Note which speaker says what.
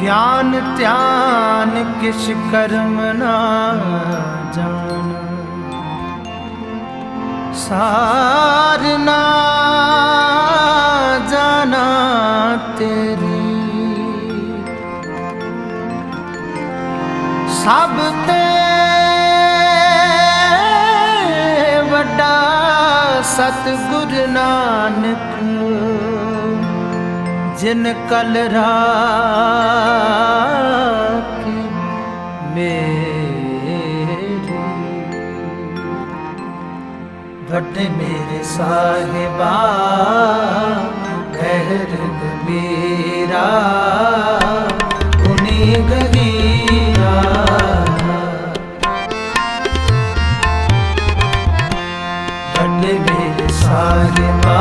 Speaker 1: ਗਿਆਨ ਧਿਆਨ ਕਿਛ ਕਰਮ ਨਾ ਜਾਣ। ਸਾਰ ਨਾ ਜਾਣਾ ਤੇਰੀ। ਸਭ ਤੇ ਵੱਡਾ ਸਤਿਗੁਰ ਨਾਨਕ ਜਿਨ ਕਲ ਰਾਖ ਮੇਰੀ। ਵੱਡ ਮੇਰੇ ਸਾਹਿਬਾ ਕਹਿਰਦ ਮੇਰਾ ਉਨੀ ਗਹੀਰਾ। ਵੱਡ ਮੇਰੇ ਸਾਹਿਬਾ